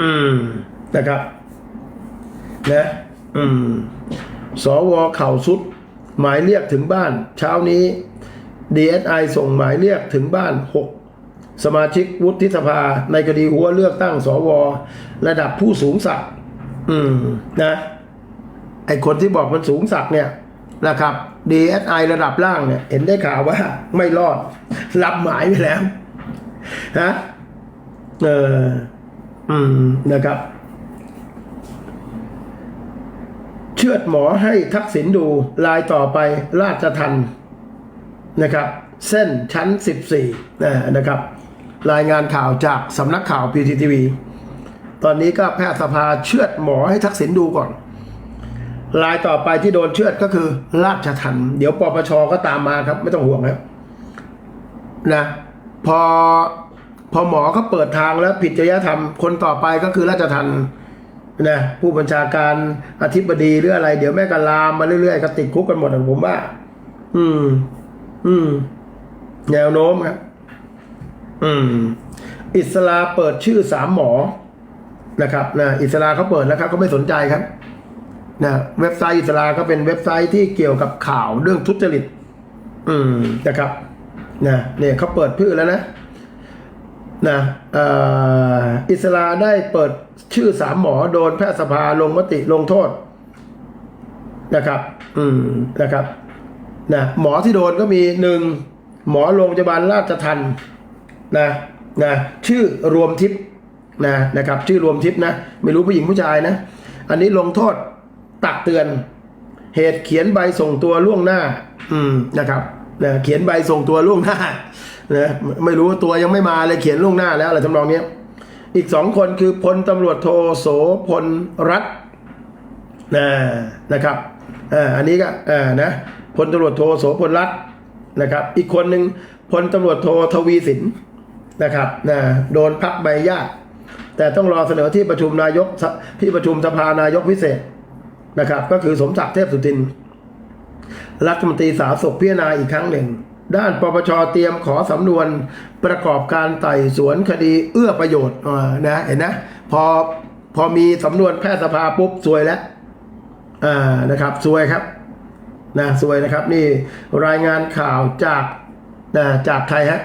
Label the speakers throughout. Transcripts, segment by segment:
Speaker 1: อืมนะครับนะอืมสวเข่าสุด หมายเรียกถึงบ้าน เช้านี้ DSI ส่งหมายเรียกถึงบ้านหกสมาชิกวุฒิสภา ในคดีหัวเลือกตั้งสว ระดับผู้สูงศักดิ์อืมนะไอคนที่บอกมันสูงศักดิ์เนี่ยนะครับ DSI ระดับล่างเนี่ย เห็นได้ข่าวว่า ไม่รอด รับหมายไปแล้วฮะเออ อืมนะครับ เชือดหมอให้ทักษิณดูลายต่อไปราชทันนะครับ เส้นชั้น 14นะนะครับ รายงานข่าวจากสำนักข่าว PTTV ตอนนี้ก็แพทยสภาเชือดหมอให้ทักษิณดูก่อนรายต่อไปที่โดนเชือดก็คือ ราชทันเดี๋ยวปปชก็ตามมาครับ ไม่ต้องห่วงครับนะ พอ พอหมอเขาเปิดทางแล้วผิดจริยธรรมคนต่อไปก็คือราชทันนะผู้บัญชาการอธิบดีหรืออะไร เดี๋ยวแม่ก็ลามมาเรื่อยๆก็ติดคุกกันหมดอะผมว่า อืม อืม แนวโน้มครับอืม อิสลาเปิดชื่อสามหมอนะครับนะอิสลาเขาเปิดแล้วครับเขาไม่สนใจครับนะเว็บไซต์อิสลาก็เป็นเว็บไซต์ที่เกี่ยวกับข่าวเรื่องทุจริต อืมนะครับนะเนี่ยเขาเปิดชื่อแล้วนะ นะอ,อิสลาได้เปิดชื่อสามหมอโดนแพทยสภาลงมติลงโทษนะครับ อืมนะครับนะหมอที่โดนก็มีหนึ่งหมอโรงพยาบาลราชทันนะนะชื่อรวมทิพย์นะนะครับ ชื่อรวมทิพย์นะ ไม่รู้ผู้หญิงผู้ชายนะ อันนี้ลงโทษตักเตือน เหตุเขียนใบส่งตัวล่วงหน้า อืมนะครับนะเขียนใบส่งตัวล่วงหน้า นะไม่รู้ตัวยังไม่มาเลยเขียนล่วงหน้าแล้วอะไรทำนองเนี้ยอีกสองคนคือพลตำรวจโทโสพลรัตน์นะนะครับอ่าอันนี้ก็อ่านะพลตำรวจโทโสพลรัตน์นะครับ อีกคนหนึ่งพลตำรวจโททวีสินนะครับนะโดนพักใบญาติแต่ต้องรอเสนอที่ประชุมนายกที่ประชุมสภานายกพิเศษนะครับ ก็คือสมศักดิ์เทพสุทิน รัฐมนตรีสาธารณสุขพิจารณาอีกครั้งหนึ่ง ด้านปปชเตรียมขอสำนวนประกอบการไต่สวนคดีเอื้อประโยชน์นะเห็นนะพอพอมีสำนวนแพทยสภาปุ๊บซวยแล้วนะครับซวยครับนะซวยนะครับนี่รายงานข่าวจากนะจากใครฮะ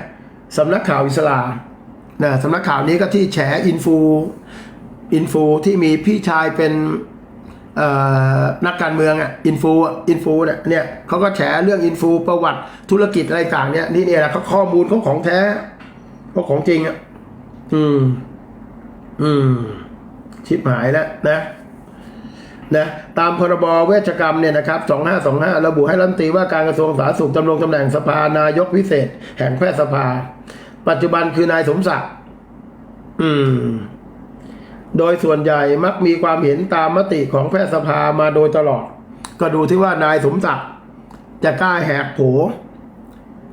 Speaker 1: สำนักข่าวอิสลามนะสำนักข่าวนี้ก็ที่แฉอินฟูอินฟูที่มีพี่ชายเป็น นักการเมืองอะอินฟูอินฟูเนี่ยเนี่ยเขาก็แฉเรื่องอินฟูประวัติธุรกิจอะไรต่างเนี่ยนี่เนี่ยแหละเขาข้อมูลเขาของแท้เขาของจริงอะอืม อืม ชิบหายแล้วนะนะตามพรบเวชกรรมเนี่ยนะครับ 2525 ระบุให้รัฐมนตรีว่าการกระทรวงสาธารณสุขดำรงตำแหน่งสภานายกพิเศษ แห่งแพทยสภา ปัจจุบันคือนายสมศักดิ์ อืม โดยส่วนใหญ่มักมีความเห็นตามมติของแพทยสภามาโดยตลอด ก็ดูที่ว่านายสมศักดิ์จะกล้าแหกโผ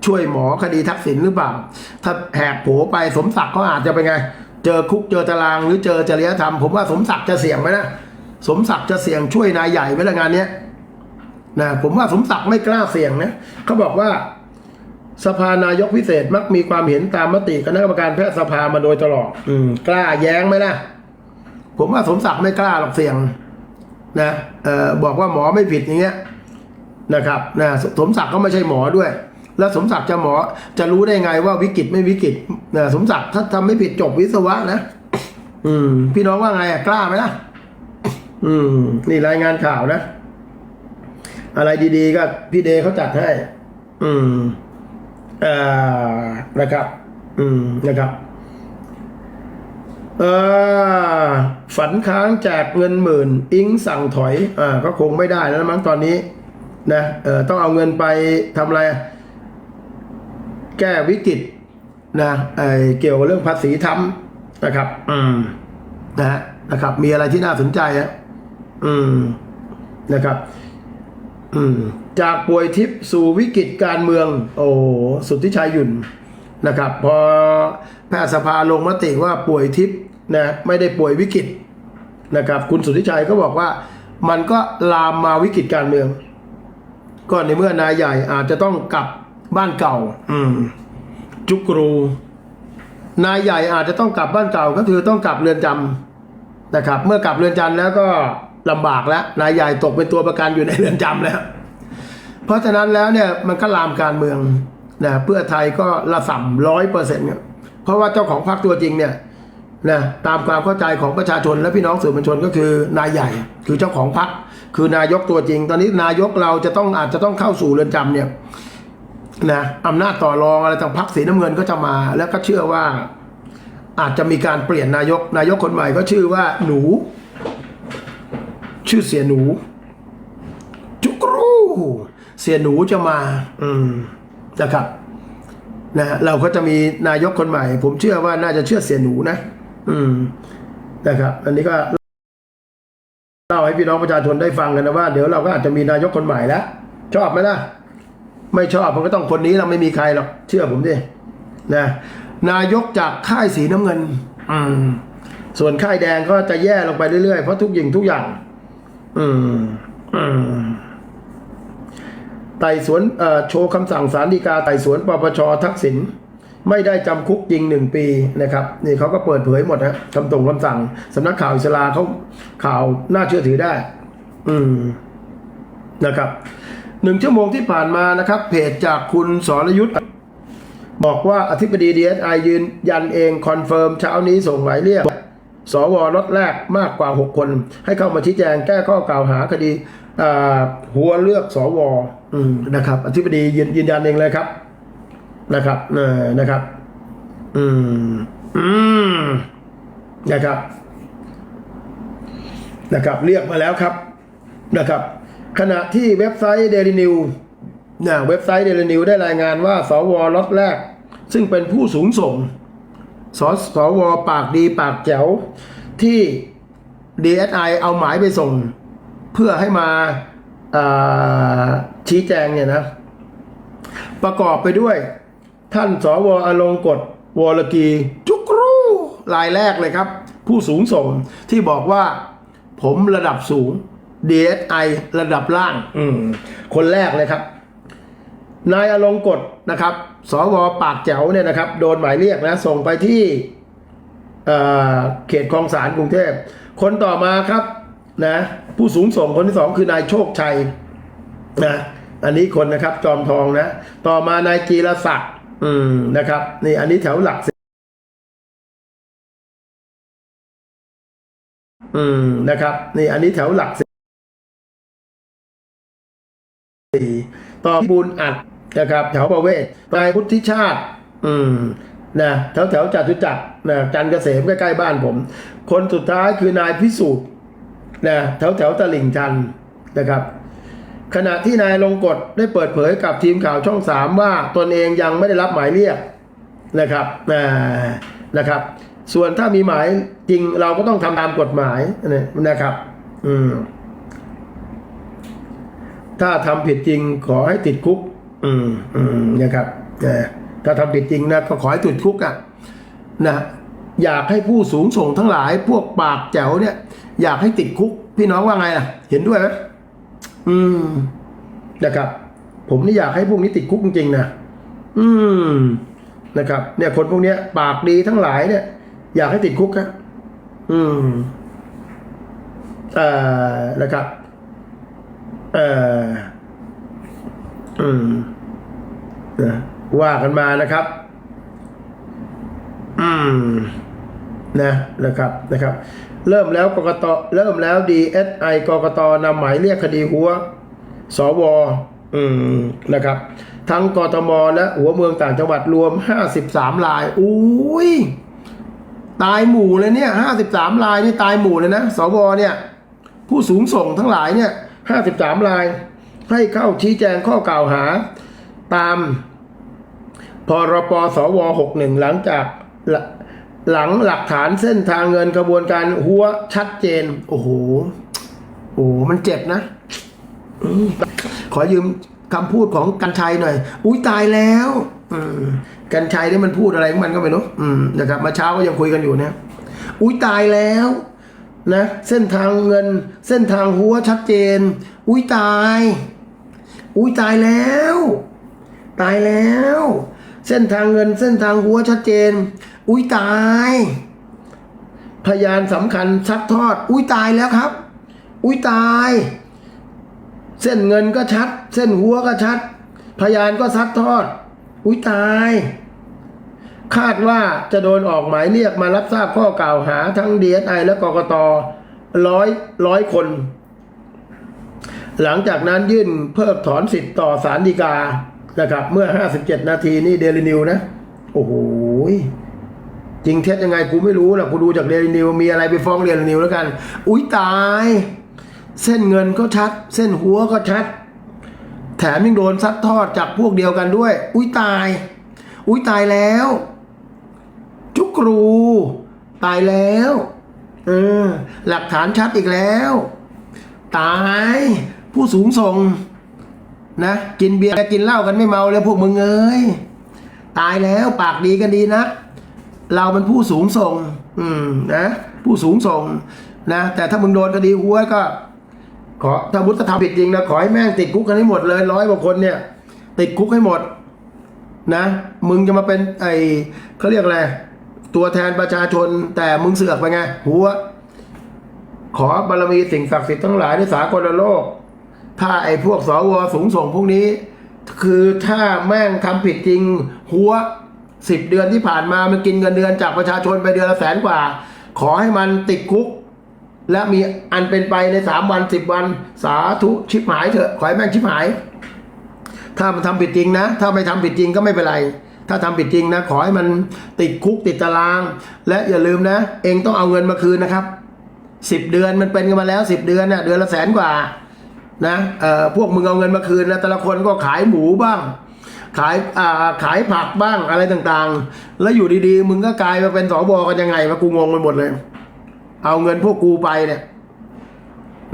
Speaker 1: ช่วยหมอคดีทักษิณหรือเปล่า ถ้าแหกโผไปสมศักดิ์เขาอาจจะเป็นไง เจอคุกเจอตารางหรือเจอจริยธรรม ผมว่าสมศักดิ์จะเสี่ยงไหมนะ สมศักดิ์จะเสี่ยงช่วยนายใหญ่ไหมละงานเนี้ยนะผมว่าสมศักดิ์ไม่กล้าเสี่ยงนะเขาบอกว่า สภานายกพิเศษมักมีความเห็นตามมติคณะกรรมการแพทยสภามาโดยตลอด อืม กล้าแย้งไหมล่ะ ผมว่าสมศักดิ์ไม่กล้าหรอกเสี่ยงนะเอ่อบอกว่าหมอไม่ผิดอย่างเงี้ยนะครับนะสมศักดิ์ก็ไม่ใช่หมอด้วย แล้วสมศักดิ์จะหมอจะรู้ได้ไงว่าวิกฤตไม่วิกฤตนะสมศักดิ์ถ้าทำไม่ผิดจบวิศวะนะอืม พี่น้องว่าไงอะกล้าไหมล่ะ อืม นี่รายงานข่าวนะ อะไรดีๆก็พี่เดย์เขาจัดให้ อืมอ่านะครับ อืมนะครับ ออฝันค้างแจกเงินหมื่น อิงสั่งถอยอ่าก็คงไม่ได้แล้วมั้งตอนนี้นะเออต้องเอาเงินไปทำอะไรแก้วิกฤตนะไอเกี่ยวกับเรื่องภาษีทำนะครับ อืมนะฮะนะครับ มีอะไรที่น่าสนใจอะอืมนะครับ อืม จากป่วยทิพย์สู่วิกฤตการเมือง โอ้สุทธิชัยหยุ่นนะครับ พอแพทยสภาลงมติว่าป่วยทิพย์ นะไม่ได้ป่วยวิกฤตนะครับคุณสุทธิชัยก็บอกว่ามันก็ลามมาวิกฤตการเมือง ก็ในเมื่อนายใหญ่อาจจะต้องกลับบ้านเก่า อืม จุกรู นายใหญ่อาจจะต้องกลับบ้านเก่าก็คือต้องกลับเรือนจนะครับ เมื่อกลับเรือนจำแล้วก็ลำบากแล้วนายใหญ่ตกเป็นตัวประกันอยู่ในเรือนจำแล้ว เพราะฉะนั้นแล้วเนี่ยมันก็ลามการเมืองนะเพื่อไทยก็ละสัมร้อยเปอร์เซ็นต์เนี่ยเพราะว่าเจ้าของพรรคตัวจริงเนี่ย นะตามความเข้าใจของประชาชนและพี่น้องสื่อมวลชนก็คือนายใหญ่ คือเจ้าของพรรคคือนายกตัวจริง ตอนนี้นายกเราจะต้องอาจจะต้องเข้าสู่เรือนจำเนี่ยนะอำนาจต่อรองอะไรต่างพรรคสีน้ำเงินก็จะมา แล้วก็เชื่อว่า อาจจะมีการเปลี่ยนนายกนายกคนใหม่ก็ชื่อว่าหนู ชื่อเสียหนู จุกรูเสียหนูจะมา อืมนะครับนะเราก็จะมีนายกคนใหม่ ผมเชื่อว่าน่าจะเชื่อเสียหนูนะ อืมนะครับ อันนี้ก็เล่าให้พี่น้องประชาชนได้ฟังกันนะว่า เดี๋ยวเราก็อาจจะมีนายกคนใหม่แล้วชอบไหมล่ะ ไม่ชอบผมก็ต้องคนนี้เราไม่มีใครหรอกเชื่อผมดินะนายกจากค่ายสีน้ำเงิน อืม ส่วนค่ายแดงก็จะแย่ลงไปเรื่อยๆเพราะทุกอย่างทุกอย่าง อืม อืมไต่สวนโชว์คำสั่งศาลฎีกาไต่สวนปปชทักษิณ ไม่ได้จำคุกจริงหนึ่งปีนะครับนี่เขาก็เปิดเผยหมดนะคำตรงคำสั่งสำนักข่าวอิสลาเขาข่าวน่าเชื่อถือได้ อืมนะครับหนึ่งชั่วโมงที่ผ่านมานะครับ เพจจากคุณสรยุทธ์บอกว่าอธิบดีดีเอสไอยืนยันเองคอนเฟิร์มเช้านี้ส่งหมายเรียก สวรถแรกมากกว่า 6 คน ให้เข้ามาชี้แจงแก้ข้อกล่าวหาคดีหัวเลือกสวอนะครับ อธิบดียืนยันเองเลยครับ นะครับเออนะครับ อืม อืม นะครับ นะครับ เรียกมาแล้วครับ นะครับ ขณะที่เว็บไซต์ Daily News นะเว็บไซต์ Daily News ได้รายงานว่า สวรถแรก ซึ่งเป็นผู้สูงส่ง สสวปากดีปากแจ๋ว ที่ DSI เอาหมายไปส่ง เพื่อให้มาาชี้แจงเนี่ยนะ ประกอบไปด้วย ท่านสวอลงกฎวรกีจุกรูรายแรกเลยครับ ผู้สูงส่งที่บอกว่า ผมระดับสูง DSI ระดับล่าง อืมคนแรกเลยครับ นายอลงกฎนะครับ สวปากแจ๋วเนี่ยนะครับ โดนหมายเรียกนะส่งไปที่เอ่อเขตคลองสารกรุงเทพ คนต่อมาครับนะผู้สูงส่งคนที่สองคือนายโชคชัยนะอันนี้คนนะครับจอมทองนะ ต่อมานายจีรศักดิ์ อืมนะครับ นี่อันนี้แถวหลักสิอืมนะครับ นี่อันนี้แถวหลักสิต่อบุญอัดนะครับ แถวประเวศนายพุทธิชาติ อืมนะแถวแถวจตุจักรนะจันทร์เกษมใกล้ๆบ้านผม คนสุดท้ายคือนายพิสูจน์นะแถวแถวตลิ่งชันนะครับ ขณะที่นายลงกฎได้เปิดเผยกับทีมข่าวช่องสามว่าตนเองยังไม่ได้รับหมายเรียกนะครับอ่านะครับ ส่วนถ้ามีหมายจริงเราก็ต้องทำตามกฎหมายนะครับ อืมถ้าทำผิดจริงขอให้ติดคุก อืมอืมนะครับถ้าทำผิดจริงนะก็ขอให้ติดคุกอะนะอยากให้ผู้สูงส่งทั้งหลายพวกปากแจ๋วเนี่ย อยากให้ติดคุก พี่น้องว่าไงล่ะ เห็นด้วยไหม อืม นะครับ ผมนี่อยากให้พวกนี้ติดคุกจริงๆนะอืม นะครับ เนี่ย คนพวกเนี้ย ปากดีทั้งหลายเนี่ย อยากให้ติดคุกครับอืมเอ่อนะครับ เอ่อ อืมนะว่ากันมานะครับ อืม นะ นะครับ นะครับ เริ่มแล้วกกตเริ่มแล้ว DSI กกตนำหมายเรียกคดีหัวสวอืมนะครับ ทั้งกทมและหัวเมืองต่างจังหวัดรวม 53รายอุ้ยตายหมู่เลยเนี่ย53รายนี่ตายหมู่เลยนะสวเนี่ย ผู้สูงส่งทั้งหลายเนี่ย53ราย ให้เข้าชี้แจงข้อกล่าวหา ตามพรปสว61หลังจาก หลังหลักฐานเส้นทางเงินกระบวนการหัวชัดเจน โอ้โห โอ้โหมันเจ็บนะขอยืมคำพูดของกันชัยหน่อย อุ้ยตายแล้วกันชัยนี่มันพูดอะไรของมันก็ไม่รู้นะครับเมาเช้าก็ยังคุยกันอยู่เนี่ยอุ้ยตายแล้วนะเส้นทางเงิน เส้นทางหัวชัดเจน อุ้ยตาย อุ้ยตายแล้ว ตายแล้ว เส้นทางเงินเส้นทางหัวชัดเจน อุ้ยตาย พยานสำคัญซัดทอด อุ้ยตายแล้วครับ อุ้ยตาย เส้นเงินก็ชัด เส้นหัวก็ชัด พยานก็ซัดทอด อุ้ยตาย คาดว่าจะโดนออกหมายเรียกมารับทราบข้อกล่าวหาทั้ง DSI และกกตร้อยร้อยคน หลังจากนั้นยื่นเพิกถอนสิทธิ์ต่อสารดีกา นะครับ เมื่อ 57 นาทีนี่เดลินิวนะ โอ้โหจริงเท็จยังไงกูไม่รู้หรอกกูดูจากเดลินิวมีอะไรไปฟ้องเดลินิวแล้วกัน อุ้ยตาย เส้นเงินก็ชัด เส้นหัวก็ชัด แถมยังโดนซัดทอดจากพวกเดียวกันด้วย อุ้ยตาย อุ้ยตายแล้ว จุกรู ตายแล้วเออหลักฐานชัดอีกแล้ว ตาย ผู้สูงส่ง นะกินเบียร์กินเหล้ากันไม่เมาเลยพวกมึงเอ้ยตายแล้วปากดีกันดีนะ เราเป็นผู้สูงส่ง อืมนะ ผู้สูงส่งนะแต่ถ้ามึงโดนคดีหัวก็ ขอถ้ามุตธรรมผิดจริงนะขอให้แม่งติดคุกกันให้หมดเลยร้อยกว่าคนเนี่ย ติดคุกให้หมด นะ มึงจะมาเป็นไอเขาเรียกอะไรตัวแทนประชาชน แต่มึงเสือกไปไงหัว ขอบารมีสิ่งศักดิ์สิทธิ์ทั้งหลายในสากลโลก ถ้าไอ้พวกสวสูงส่งพวกนี้ คือถ้าแม่งทำผิดจริง หัวสิบเดือนที่ผ่านมามันกินเงินเดือนจากประชาชนไปเดือนละแสนกว่า ขอให้มันติดคุก และมีอันเป็นไปในสามวันสิบวัน สาธุชิบหายเถอะขอให้แม่งชิบหาย ถ้ามันทำผิดจริงนะ ถ้าไม่ทำผิดจริงก็ไม่เป็นไร ถ้าทำผิดจริงนะ ขอให้มันติดคุกติดตาราง และอย่าลืมนะ เองต้องเอาเงินมาคืนนะครับสิบเดือนมันเป็นกันมาแล้วสิบเดือนเนี่ยเดือนละแสนกว่า นะพวกมึงเอาเงินมาคืนนะแต่ละคนก็ขายหมูบ้าง ขายอ่าขายผักบ้างอะไรต่างๆ แล้วอยู่ดีๆ มึงก็กลายมาเป็นสบกันยังไงวะกูงงไปหมดเลย เอาเงินพวกกูไปเนี่ย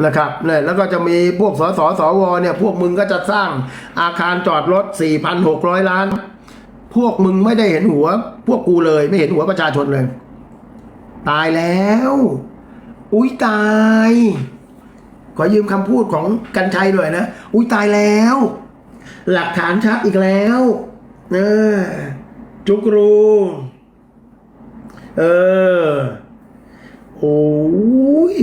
Speaker 1: นะครับเนี่ยแล้วก็จะมีพวกสสสวเนี่ย พวกมึงก็จะสร้างอาคารจอดรถ 4,600 ล้าน พวกมึงไม่ได้เห็นหัว พวกกูเลยไม่เห็นหัวประชาชนเลย ตายแล้ว อุ้ยตาย ขอยืมคำพูดของกันชัยหน่อยนะ อุ้ยตายแล้ว หลักฐานชัดอีกแล้วเออจุกรู เออ โอ้ย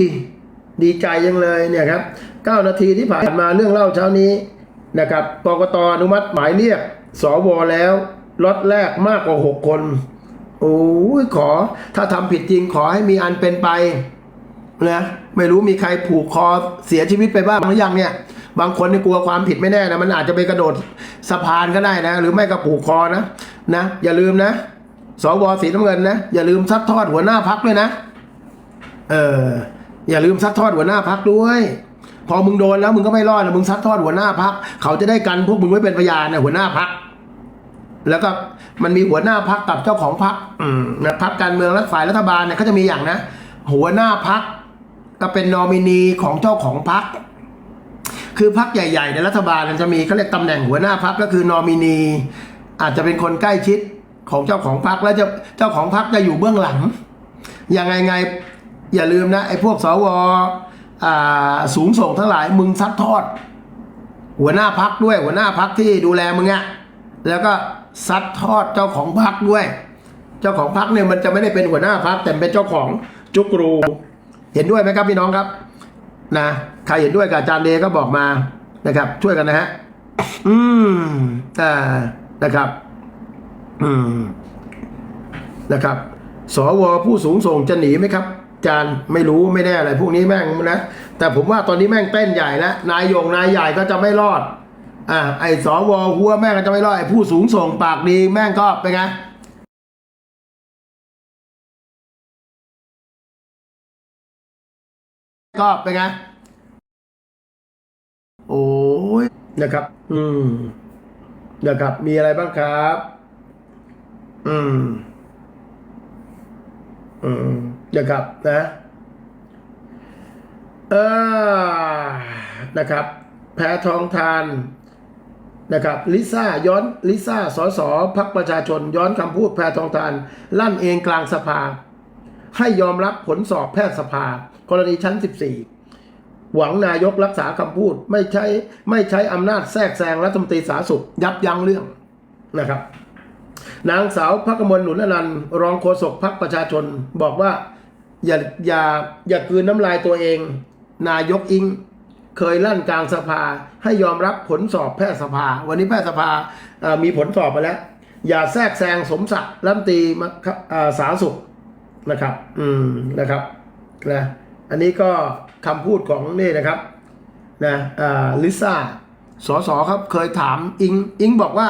Speaker 1: ดีใจยังเลยเนี่ยครับ 9 นาทีที่ผ่านมาเรื่องเล่าเช้านี้นะครับกกตอนุมัติหมายเรียก สวแล้วล็อตแรกมากกว่า 6 คน โอ้ยขอ ถ้าทำผิดจริงขอให้มีอันเป็นไป นะไม่รู้มีใครผูกคอเสียชีวิตไปบ้างหรือยังเนี่ย บางคนเนี่ยกลัวความผิดไม่แน่นะมันอาจจะไปกระโดดสะพานก็ได้นะ หรือไม่ก็ผูกคอนะนะอย่าลืมนะสวสีน้ำเงินนะอย่าลืมซัดทอดหัวหน้าพักด้วยนะ เอออย่าลืมซัดทอดหัวหน้าพักด้วย พอมึงโดนแล้วมึงก็ไม่รอดนะมึงซัดทอดหัวหน้าพักเขาจะได้กันพวกมึงไว้เป็นพยานนะหัวหน้าพักแล้วก็มันมีหัวหน้าพักกับเจ้าของพักอืมนะพักการเมืองและฝ่ายรัฐบาลเนี่ยเขาจะมีอย่างนะ หัวหน้าพัก ก็เป็นนอมินีของเจ้าของพักคือพักใหญ่ๆ ในรัฐบาลมันจะมีเขาเรียกตำแหน่งหัวหน้าพักก็คือนอมินี อาจจะเป็นคนใกล้ชิดของเจ้าของพักแล้วจะเจ้าของพักจะอยู่เบื้องหลังยังไงไงอย่าลืมนะไอ้พวกสวสูงส่งทั้งหลายมึงซัดทอด หัวหน้าพักด้วย หัวหน้าพักที่ดูแลมึงอะแล้วก็ซัดทอดเจ้าของพักด้วย เจ้าของพักเนี่ยมันจะไม่ได้เป็นหัวหน้าพักแต่เป็นเจ้าของจุกรู เห็นด้วยไหมครับพี่น้องครับนะใครเห็นด้วยกับอาจารย์เดก็บอกมานะครับ ช่วยกันนะฮะอืมอ่านะครับ อืมนะครับ สวผู้สูงส่งจะหนีไหมครับอาจารย์ไม่รู้ไม่แน่อะไรพวกนี้แม่งนะแต่ผมว่าตอนนี้แม่งเต้นใหญ่แล้วนายยงนายใหญ่ก็จะไม่รอดอ่าไอ้สวหัวแม่งก็จะไม่รอดไอ้ผู้สูงส่งปากดีแม่งก็เป็นไง ก็เป็นไง โอ้ยนะครับ อืม นะครับ มีอะไรบ้างครับ อืม อืมนะครับนะเออนะครับ แพ้ทองทานนะครับลิซ่าย้อนลิซ่าสสพักประชาชนย้อนคำพูดแพทองทาน ลั่นเองกลางสภา ให้ยอมรับผลสอบแพทยสภา กรณีชั้น 14 หวังนายกรักษาคำพูดไม่ใช้ไม่ใช้อำนาจแทรกแซงรัฐมนตรีสาธารณสุขยับยั้งเรื่องนะครับ นางสาวพักมลหนุนอนันต์รองโฆษกพักประชาชนบอกว่าอย่าอย่าอย่ากลืนน้ำลายตัวเอง นายกอิงเคยลั่นกลางสภาให้ยอมรับผลสอบแพทยสภา วันนี้แพทยสภามีผลสอบมาแล้ว อย่าแทรกแซงสมศักดิ์รัฐมนตรีสาสุขนะครับ อืมนะครับนะ อันนี้ก็คำพูดของนี่นะครับนะอ่าลิซ่าสสครับเคยถามอิงอิงบอกว่า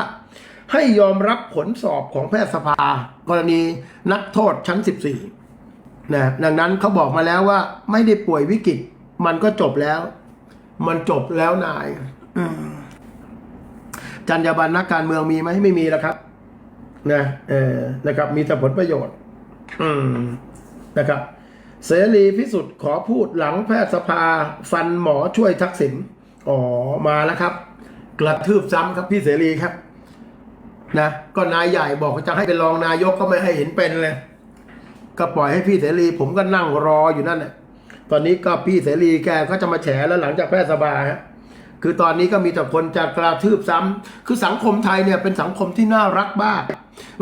Speaker 1: ให้ยอมรับผลสอบของแพทยสภา กรณีนักโทษชั้น 14นะดังนั้นเขาบอกมาแล้วว่าไม่ได้ป่วยวิกฤต มันก็จบแล้ว มันจบแล้วนายอืมจรรยาบรรณนักการเมืองมีไหมไม่มีแล้วครับ นะเออนะครับ มีแต่ผลประโยชน์ อืมนะครับ เสรีพิสุทธิ์ขอพูดหลังแพทยสภา ฟันหมอช่วยทักษิณอ๋อมาแล้วครับ กระทืบซ้ำครับพี่เสรีครับนะก็นายใหญ่บอกจะให้เป็นรองนายกก็ไม่ให้เห็นเป็นเลย ก็ปล่อยให้พี่เสรี ผมก็นั่งรออยู่นั่นแหละตอนนี้ก็พี่เสรีแกก็จะมาแฉแล้วหลังจากแพทยสภาฮะคือตอนนี้ก็มีแต่คนจะกระทืบซ้ำคือสังคมไทยเนี่ยเป็นสังคมที่น่ารักมาก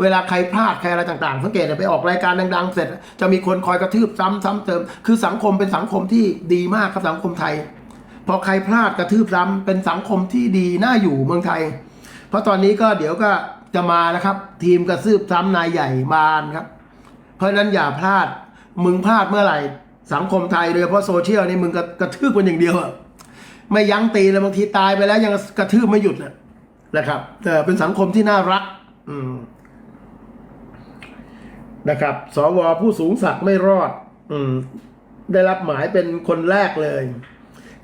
Speaker 1: เวลาใครพลาดใครอะไรต่างๆ สังเกตไปออกรายการดังๆ เสร็จ จะมีคนคอยกระทืบซ้ำซ้ำเติม คือสังคมเป็นสังคมที่ดีมากครับสังคมไทย พอใครพลาดกระทืบซ้ำเป็นสังคมที่ดีน่าอยู่เมืองไทย เพราะตอนนี้ก็เดี๋ยวก็จะมานะครับ ทีมกระซืบซ้ำนายใหญ่มานครับ เพราะฉะนั้นอย่าพลาดมึงพลาดเมื่อไหร่สังคมไทยโดยเฉพาะโซเชียลนี่มึงกระกระทืบคนอย่างเดียวไม่ยั้งตีเลยบางทีตายไปแล้วยังกระทืบไม่หยุดนะนะครับเป็นสังคมที่น่ารัก อืม นะครับสวผู้สูงศักดิ์ไม่รอด อืม ได้รับหมายเป็นคนแรกเลย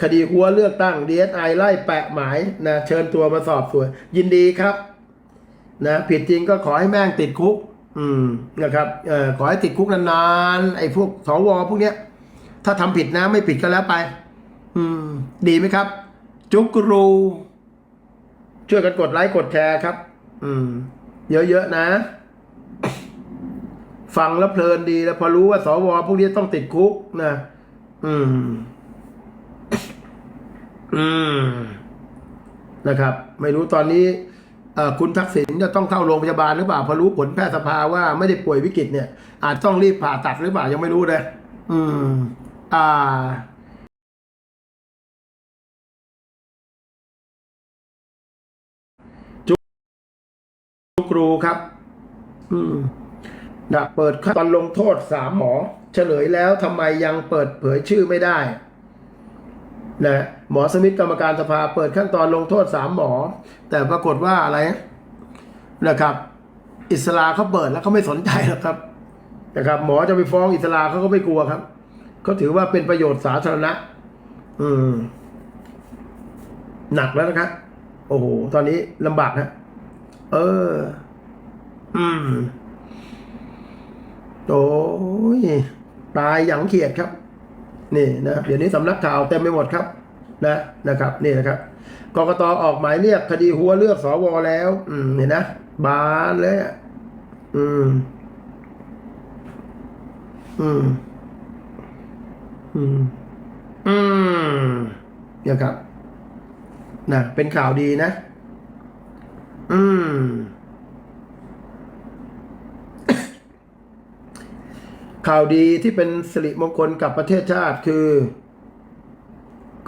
Speaker 1: คดีหัวเลือกตั้ง DSI ไล่แปะหมายนะเชิญตัวมาสอบสวนยินดีครับ นะผิดจริงก็ขอให้แม่งติดคุก อืมนะครับเอ่อขอให้ติดคุกนานๆไอ้พวกสวพวกเนี้ย ถ้าทำผิดนะไม่ผิดก็แล้วไป อืม ดีไหมครับ จุกรู ช่วยกันกดไลค์กดแชร์ครับ อืม เยอะๆนะ ฟังแล้วเพลินดีแล้วพอรู้ว่าสวพวกนี้ต้องติดคุกนะอืม อืมนะครับ ไม่รู้ตอนนี้คุณทักษิณจะต้องเข้าโรงพยาบาลหรือเปล่าพอรู้ผลแพทยสภาว่าไม่ได้ป่วยวิกฤตเนี่ย อาจต้องรีบผ่าตัดหรือเปล่ายังไม่รู้เลยอืม อ่าจุกรูครับ อืม นะเปิดขั้นตอนลงโทษสามหมอ เฉลยแล้วทำไมยังเปิดเผยชื่อไม่ได้นะหมอสมิธกรรมการสภาเปิดขั้นตอนลงโทษสามหมอ แต่ปรากฏว่าอะไรนะครับ อิสลาเขาเปิดแล้วเขาไม่สนใจหรอกครับนะครับ หมอจะไปฟ้องอิสลาเขาก็ไม่กลัวครับเขาถือว่าเป็นประโยชน์สาธารณะ อืม หนักแล้วนะครับ โอ้โห ตอนนี้ลำบากนะ เออ อืม โอ้ยตายอย่างเขียดครับนี่นะเดี๋ยวนี้สำนักข่าวเต็มไปหมดครับนะนะครับนี่นะครับกกตออกหมายเรียกคดีหัวเลือกสวแล้ว อืมเห็นนะบานเลยอืม อืม อืม อืมเนี่ยครับนะเป็นข่าวดีนะ อืม ข่าวดีที่เป็นสิริมงคลกับประเทศชาติคือ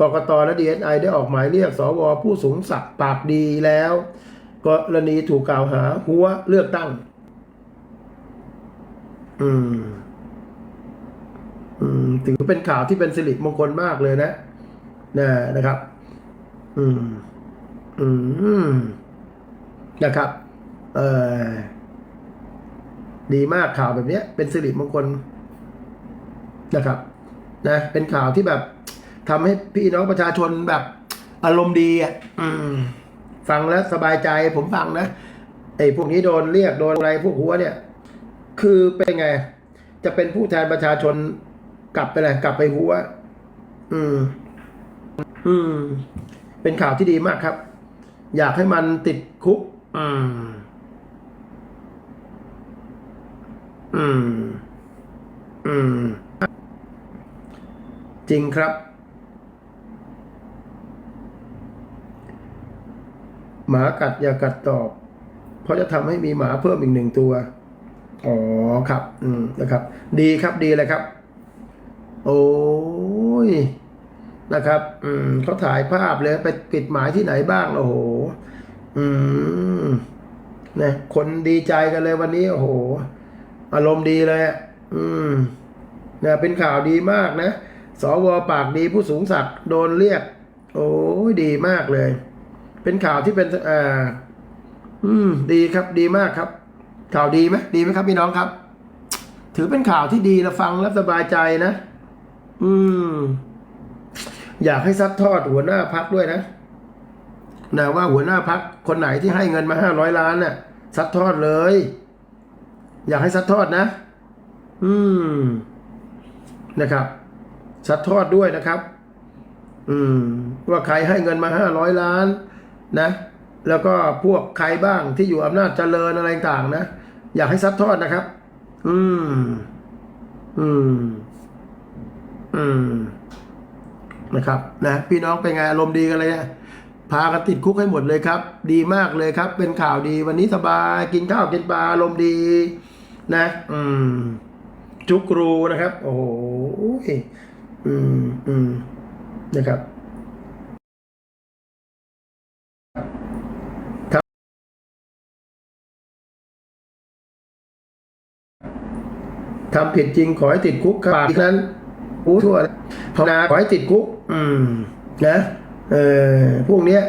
Speaker 1: กกตและ DSI ได้ออกหมายเรียกสวผู้สูงศักดิ์ปากดีแล้วกรณีถูกกล่าวหาหัวเลือกตั้ง อืม อืม ถือเป็นข่าวที่เป็นสิริมงคลมากเลยนะนะนะครับ อืม อืม นะครับ เออ ดีมากข่าวแบบเนี้ยเป็นสิริมงคลนะครับนะเป็นข่าวที่แบบทำให้พี่น้องประชาชนแบบอารมณ์ดีอะฟังแล้วสบายใจผมฟังนะไอ้พวกนี้โดนเรียกโดนอะไรพวกหัวเนี่ย คือเป็นไง จะเป็นผู้แทนประชาชนกลับไปเลยกลับไปหัว อืม อืม เป็นข่าวที่ดีมากครับ อยากให้มันติดคุก อืม อืม อืม จริงครับ หมากัดอย่ากัดตอบ เพราะจะทำให้มีหมาเพิ่มอีกหนึ่งตัว อ๋อครับ อืมนะครับ ดีครับดีเลยครับ โอ้ยนะครับ อืมเขาถ่ายภาพเลยไปปิดหมายที่ไหนบ้างโอ้โห อืมนะคนดีใจกันเลยวันนี้ โอ้โห อารมณ์ดีเลยอะอืมเนี่ยเป็นข่าวดีมากนะสวปากดีผู้สูงศักดิ์โดนเรียก โอ้ยดีมากเลย เป็นข่าวที่เป็นอ่าอืม ดีครับ ดีมากครับ ข่าวดีไหมดีไหมครับพี่น้องครับ ถือเป็นข่าวที่ดีนะฟังแล้วสบายใจนะ อืม อยากให้ซัดทอดหัวหน้าพักด้วยนะนะว่าหัวหน้าพักคนไหนที่ให้เงินมาห้าร้อยล้านน่ะซัดทอดเลย อยากให้ซัดทอดนะ อืม นะครับ ซัดทอดด้วยนะครับ อืม ว่าใครให้เงินมาห้าร้อยล้าน นะ แล้วก็พวกใครบ้างที่อยู่อำนาจเจริญอะไรต่างนะ อยากให้ซัดทอดนะครับ อืม อืม อืม นะครับ นะ พี่น้องเป็นไงอารมณ์ดีกันเลยนะพากันติดคุกให้หมดเลยครับ ดีมากเลยครับ เป็นข่าวดีวันนี้สบาย กินข้าวกินปลาอารมณ์ดี นะ อืม จุกรูนะครับ โอ้โหอืมอืมนะครับทำผิดจริงขอให้ติดคุกปากนั้นอู้ทั่วภาวนาขอให้ติดคุก อืม นะเออพวกเนี้ย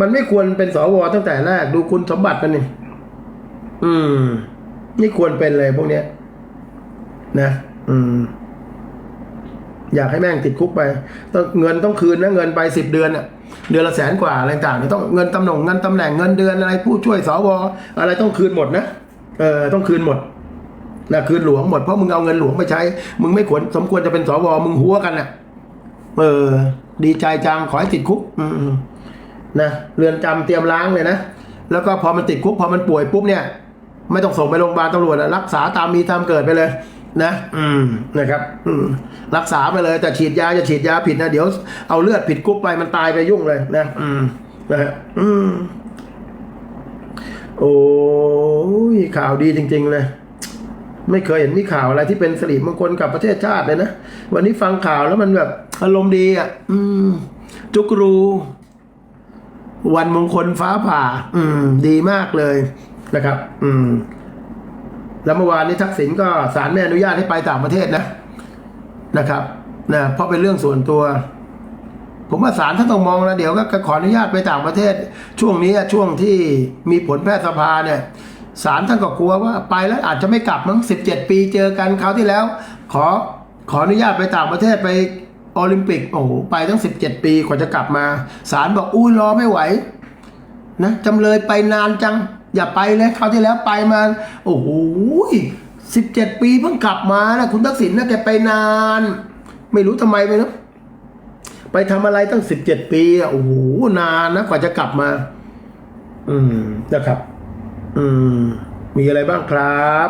Speaker 1: มันไม่ควรเป็นสวตั้งแต่แรกดูคุณสมบัติมันนี่อืม นี่ควรเป็นเลยพวกเนี้ย นะ อืม อยากให้แม่งติดคุกไปต้องเงินต้องคืนนะเงินไปสิบเดือนอะเดือนละแสนกว่าอะไรต่างๆต้องเงินตำแหน่งเงินตำแหน่งเงินเดือนอะไร ผู้ช่วยสวอะไรต้องคืนหมดนะเออต้องคืนหมดนะคืนหลวงหมดเพราะมึงเอาเงินหลวงไปใช้ มึงไม่ควรสมควรจะเป็นสวมึงหัวกันนะ่ะ เออ ดีใจจังขอให้ติดคุก อืมนะเรือนจำเตรียมล้างเลยนะแล้วก็พอมันติดคุกพอมันป่วยปุ๊บเนี่ย ไม่ต้องส่งไปโรงพยาบาลตำรวจอะรักษาตามมีตามเกิดไปเลย นะ อืมนะครับ อืมรักษาไปเลย แต่ฉีดยาจะฉีดยาผิดนะเดี๋ยวเอาเลือดผิดกรุ๊ปไปมันตายไปยุ่งเลย นะ อืมนะฮะอืมโอ้ยข่าวดีจริง ๆ เลย ไม่เคยเห็นมีข่าวอะไรที่เป็นสิริมงคลกับประเทศชาติเลยนะ วันนี้ฟังข่าวแล้วมันแบบอารมณ์ดีอะ อืม จุกรู วันมงคลฟ้าผ่า อืม ดีมากเลย นะครับ อืม แล้วเมื่อวานนี้ทักษิณก็ศาลไม่อนุญาตให้ไปต่างประเทศนะนะครับนะเพราะเป็นเรื่องส่วนตัว ผมว่าศาลท่านต้องมองแล้วเดี๋ยวก็ขออนุญาตไปต่างประเทศ ช่วงนี้ช่วงที่มีผลแพทยสภาเนี่ยศาลท่านก็กลัวว่าไปแล้วอาจจะไม่กลับมั้งสิบเจ็ดปีเจอกันคราวที่แล้ว ขอขออนุญาตไปต่างประเทศไปโอลิมปิกโอ้โหไปตั้งสิบเจ็ดปีกว่าจะกลับมาศาลบอกอุ้ยรอไม่ไหว นะจำเลยไปนานจัง อย่าไปเลยคราวที่แล้วไปมา โอ้โหสิบเจ็ดปีเพิ่งกลับมานะคุณทักษิณนะแกไปนาน ไม่รู้ทำไมไปนะไปทำอะไรตั้งสิบเจ็ดปีอะโอ้โหนานนะกว่าจะกลับมา อืมนะครับ อืม มีอะไรบ้างครับ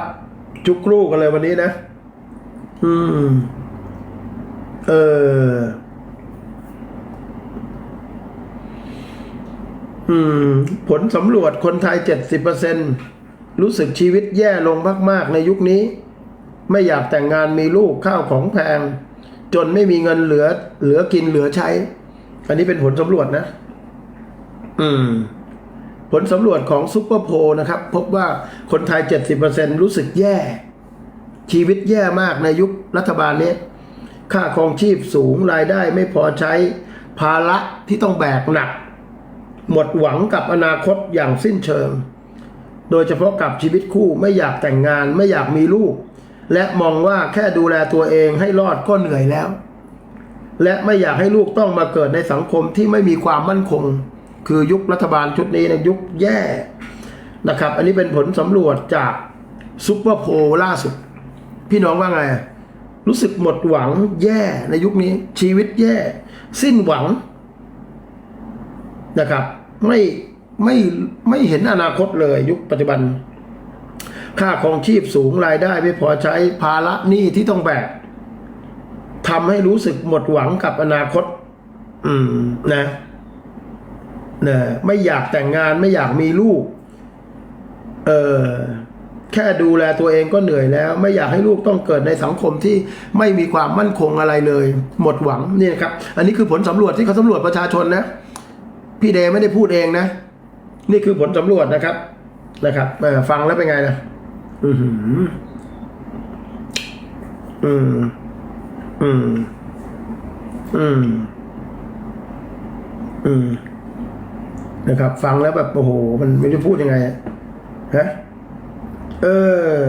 Speaker 1: จุกรูกันเลยวันนี้นะ อืม เออ อืม ผลสำรวจคนไทยเจ็ดสิบเปอร์เซ็นรู้สึกชีวิตแย่ลงมากๆ ในยุคนี้ ไม่อยากแต่งงานมีลูกข้าวของแพง จนไม่มีเงินเหลือ เหลือกินเหลือใช้ อันนี้เป็นผลสำรวจนะ อืม ผลสำรวจของซุปเปอร์โพลนะครับ พบว่าคนไทย 70%รู้สึกแย่ ชีวิตแย่มากในยุครัฐบาลนี้ค่าครองชีพสูงรายได้ไม่พอใช้ ภาระที่ต้องแบกหนัก หมดหวังกับอนาคตอย่างสิ้นเชิง โดยเฉพาะกับชีวิตคู่ไม่อยากแต่งงานไม่อยากมีลูก และมองว่าแค่ดูแลตัวเองให้รอดก็เหนื่อยแล้ว และไม่อยากให้ลูกต้องมาเกิดในสังคมที่ไม่มีความมั่นคง คือยุครัฐบาลชุดนี้นะยุคแย่นะครับ อันนี้เป็นผลสำรวจจากซุปเปอร์โพลล่าสุด พี่น้องว่าไง รู้สึกหมดหวังแย่ในยุคนี้ชีวิตแย่ สิ้นหวัง นะครับ ไม่ไม่ไม่เห็นอนาคตเลยยุคปัจจุบัน ค่าครองชีพสูงรายได้ไม่พอใช้ภาระหนี้ที่ต้องแบกทำให้รู้สึกหมดหวังกับอนาคต อืมนะนะไม่อยากแต่งงานไม่อยากมีลูก เออแค่ดูแลตัวเองก็เหนื่อยแล้ว ไม่อยากให้ลูกต้องเกิดในสังคมที่ไม่มีความมั่นคงอะไรเลย หมดหวังนี่นะครับ อันนี้คือผลสำรวจที่เขาสำรวจประชาชนนะ พี่เดไม่ได้พูดเองนะ นี่คือผลสำรวจนะครับ นะครับฟังแล้วเป็นไงนะอือหืออืม อืม อืม อืม นะครับ ฟังแล้วแบบโอ้โห มันไม่รู้พูดยังไงฮะเออ